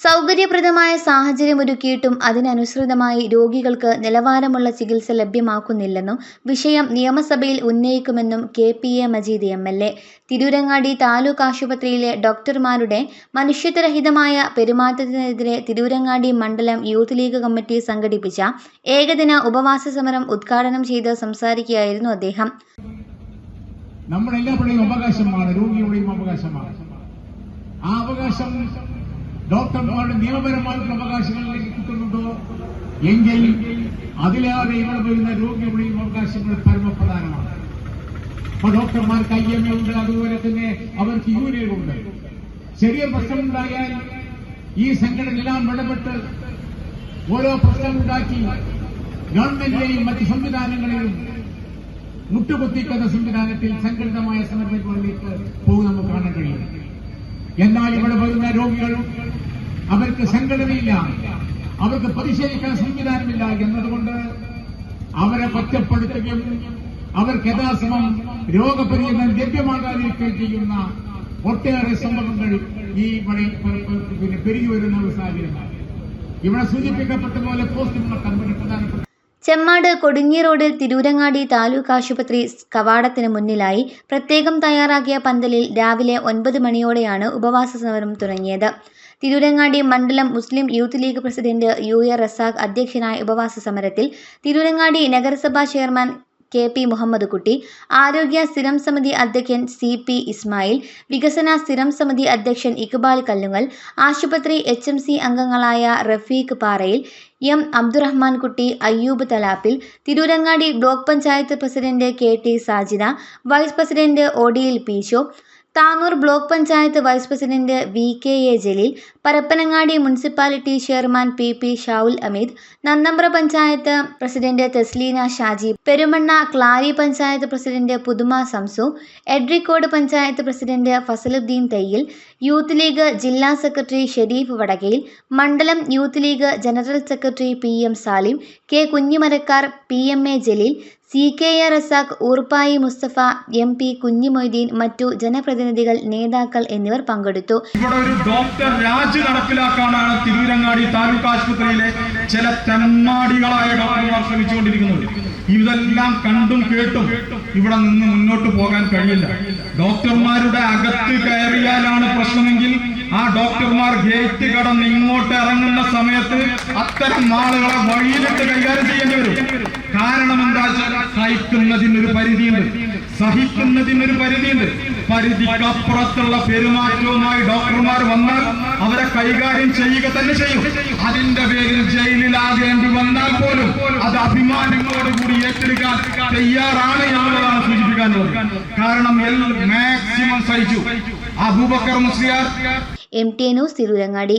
സൗകര്യപ്രദമായ സാഹചര്യമൊരുക്കിയിട്ടും അതിനനുസൃതമായി രോഗികൾക്ക് നിലവാരമുള്ള ചികിത്സ ലഭ്യമാക്കുന്നില്ലെന്നും വിഷയം നിയമസഭയിൽ ഉന്നയിക്കുമെന്നും K P A Majeed M L A. Tirurangadi taluk ആശുപത്രിയിലെ ഡോക്ടർമാരുടെ മനുഷ്യത്വരഹിതമായ പെരുമാറ്റത്തിനെതിരെ തിരൂരങ്ങാടി മണ്ഡലം യൂത്ത് ലീഗ് കമ്മിറ്റി സംഘടിപ്പിച്ച ഏകദിന ഉപവാസ സമരം ഉദ്ഘാടനം ചെയ്ത് സംസാരിക്കുകയായിരുന്നു അദ്ദേഹം. അവകാശമാണ് അവകാശമാണ്. ആ അവകാശം ഡോക്ടർമാരുടെ നിയമപരമായിട്ടുള്ള അവകാശങ്ങളിലേക്ക് കിട്ടുന്നുണ്ടോ എങ്കിൽ അതിലേറെ ഇവിടെ വരുന്ന രോഗികളുടെയും അവകാശങ്ങൾ പരമപ്രധാനമാണ്. അപ്പൊ ഡോക്ടർമാർക്ക് ഐ എം എ ഉണ്ട് അതുപോലെ തന്നെ അവർക്ക് യൂണിയൻ ഉണ്ട്. ചെറിയ പ്രശ്നമുണ്ടായാൽ ഈ സംഘടനയെല്ലാം ഇടപെട്ട് ഓരോ പ്രശ്നമുണ്ടാക്കി ഗവൺമെന്റിനെയും മറ്റ് സംവിധാനങ്ങളെയും മുട്ടുകുത്തിക്കുന്ന സംവിധാനത്തിൽ സംഘടിതമായ സമരങ്ങളിലേക്ക് പോകും. എന്നാൽ ഇവിടെ വരുന്ന രോഗികൾ അവർക്ക് സംഘടനയില്ല. അവർക്ക് പ്രതിഷേധിക്കാൻ സംവിധാനമില്ല എന്നതുകൊണ്ട് അവരെ ഒറ്റപ്പെടുത്തുകയും അവർക്ക് യഥാസമം രോഗപരിചരണം ലഭ്യമാകാതിരിക്കുകയും ചെയ്യുന്ന ഒട്ടേറെ സംഭവങ്ങൾ ഈ പ- പിന്നെ പെരുകി വരുന്ന ഒരു സാഹചര്യമാണ് ഇവിടെ സൂചിപ്പിക്കപ്പെട്ട പോലെ പോസ്റ്റ്മോർട്ടം പ്രധാനപ്പെട്ട ചെമ്മാട് കൊടുങ്ങി റോഡിൽ തിരൂരങ്ങാടി താലൂക്ക് ആശുപത്രി കവാടത്തിന് മുന്നിലായി പ്രത്യേകം തയ്യാറാക്കിയ പന്തലിൽ രാവിലെ ഒൻപത് മണിയോടെയാണ് ഉപവാസ സമരം തുടങ്ങിയത്. തിരൂരങ്ങാടി മണ്ഡലം Muslim youth league president U A Razak അധ്യക്ഷനായ ഉപവാസ സമരത്തിൽ തിരൂരങ്ങാടി നഗരസഭാ ചെയർമാൻ കെ പി മുഹമ്മദ് കുട്ടി ആരോഗ്യ സ്ഥിരം സമിതി അധ്യക്ഷൻ സി പി ഇസ്മായിൽ വികസന സ്ഥിരം സമിതി അധ്യക്ഷൻ ഇക്ബാൽ കല്ലുങ്ങൽ ആശുപത്രി എച്ച് എം സി അംഗങ്ങളായ Rafeeq Parayil M Abdurahman Kutty Ayyub Thalappil Tirurangadi block panchayat president K T Sajida vice president ഒഡിയിൽ പീശോ Tanur block panchayat vice president V K A Jaleel Parappanangadi municipality chairman P P Shaul Ameed Nannambra panchayat president Thesleena Shaji Perumanna Clari panchayat president Puthuma Samsu Edarikode panchayat president Fasaludheen Thayyil youth league ജില്ലാ secretary Sharif Vadakayil മണ്ഡലം youth league general secretary P M Salim K Kunhimarakkar P M A Jaleel C K A Razak Oorppayi Musthafa M P Kunhimoideen മറ്റു ജനപ്രതിനിധികൾ നേതാക്കൾ എന്നിവർ പങ്കെടുത്തു. ഇവിടെ ഒരു doctor Raj നടപ്പിലാക്കാനാണ് തിരൂരങ്ങാടി താലൂക്ക് ആശുപത്രിയിലെ ചില തെമ്മാടികളായ ഡോക്ടർമാർ ശ്രമിച്ചുകൊണ്ടിരിക്കുന്നത്. ഇതെല്ലാം കണ്ടും കേട്ടും ഇവിടെ നിന്ന് മുന്നോട്ട് പോകാൻ കഴിയില്ല. ഡോക്ടർമാരുടെ അകത്ത് കയറിയാലാണ് പ്രശ്നമെങ്കിൽ ആ ഡോക്ടർമാർ ഗേറ്റ് കടന്ന് ഇങ്ങോട്ട് ഇറങ്ങുന്ന സമയത്ത് അത്തരം ആളുകളെ വഴിയിലിട്ട് കൈകാര്യം ചെയ്യേണ്ടി വരും. കാരണം എന്താ സഹിക്കുന്നതിനൊരു പരിധിയുണ്ട്. സഹിക്കുന്നതിനൊരു പരിധിയുണ്ട്. പരിധിക്കപ്പുറത്തുള്ള പെരുമാറ്റവുമായി ഡോക്ടർമാർ വന്നാൽ അവരെ കൈകാര്യം ചെയ്യുക തന്നെ ചെയ്യും. അതിന്റെ പേരിൽ ജയിലിലാകേണ്ടി വന്നാൽ പോലും അത് അഭിമാനങ്ങളോടുകൂടി ഏറ്റെടുക്കാൻ തയ്യാറാണ് എന്നുള്ളതാണ് സൂചിപ്പിക്കാനുള്ളത്. കാരണം മാക്സിമം സഹിച്ചു. Abubakar Musliyar. M T news Tirurangadi.